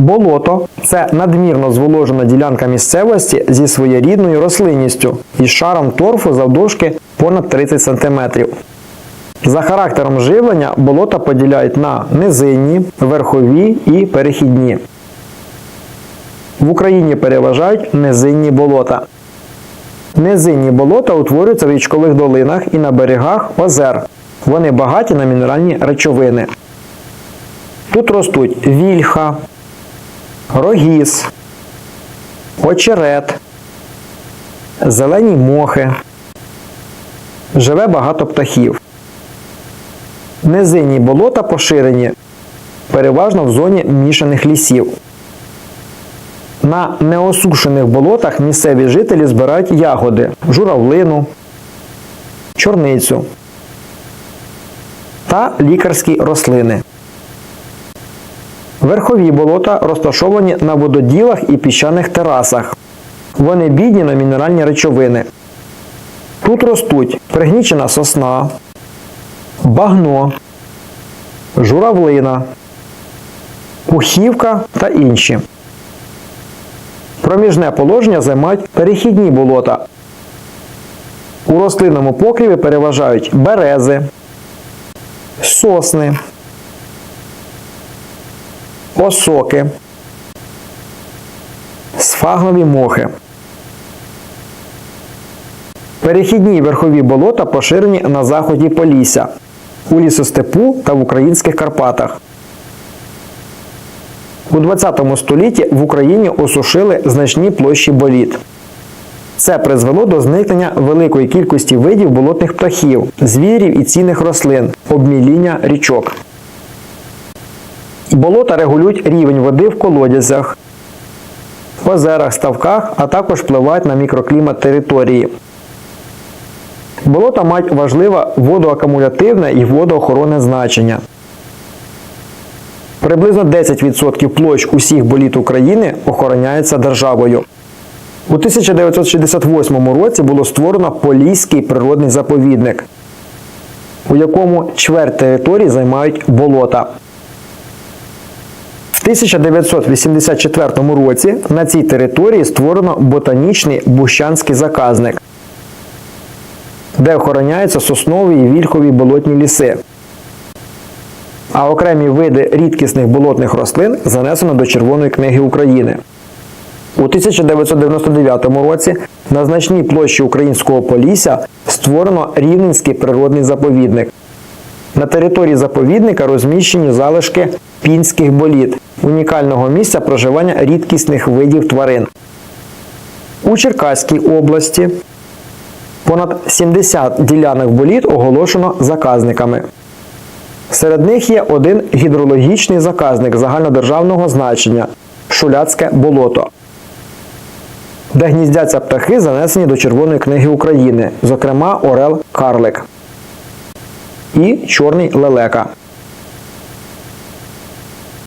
Болото це надмірно зволожена ділянка місцевості зі своєрідною рослинністю і шаром торфу завдовжки понад 30 см. За характером живлення болота поділяють на низинні, верхові і перехідні. В Україні переважають низинні болота. Низинні болота утворюються в річкових долинах і на берегах озер. Вони багаті на мінеральні речовини. Тут ростуть вільха, рогіз, очерет, зелені мохи. Живе багато птахів. Низинні болота поширені переважно в зоні мішаних лісів. На неосушених болотах місцеві жителі збирають ягоди, журавлину, чорницю та лікарські рослини. Верхові болота розташовані на вододілах і піщаних терасах. Вони бідні на мінеральні речовини. Тут ростуть пригнічена сосна, багно, журавлина, пухівка та інші. Проміжне положення займають перехідні болота. У рослинному покріві переважають берези, сосни, осоки, сфагнові мохи. Перехідні верхові болота поширені на заході Полісся, у лісостепу та в українських Карпатах. У 20 столітті в Україні осушили значні площі боліт. Це призвело до зникнення великої кількості видів болотних птахів, звірів і цінних рослин, обміління річок. Болота регулюють рівень води в колодязях, озерах, ставках, а також впливають на мікроклімат території. Болота мають важливе водоакумулятивне і водоохоронне значення. Приблизно 10% площ усіх боліт України охороняються державою. У 1968 році було створено Поліський природний заповідник, у якому чверть території займають болота. В 1984 році на цій території створено ботанічний Бущанський заказник, де охороняються соснові і вільхові болотні ліси. А окремі види рідкісних болотних рослин занесено до Червоної книги України. У 1999 році на значній площі українського Полісся створено Рівненський природний заповідник. На території заповідника розміщені залишки пінських боліт, унікального місця проживання рідкісних видів тварин. У Черкаській області понад 70 ділянок боліт оголошено заказниками. Серед них є один гідрологічний заказник загальнодержавного значення Шуляцьке болото, де гніздяться птахи, занесені до Червоної книги України, зокрема Орел Карлик і Чорний лелека.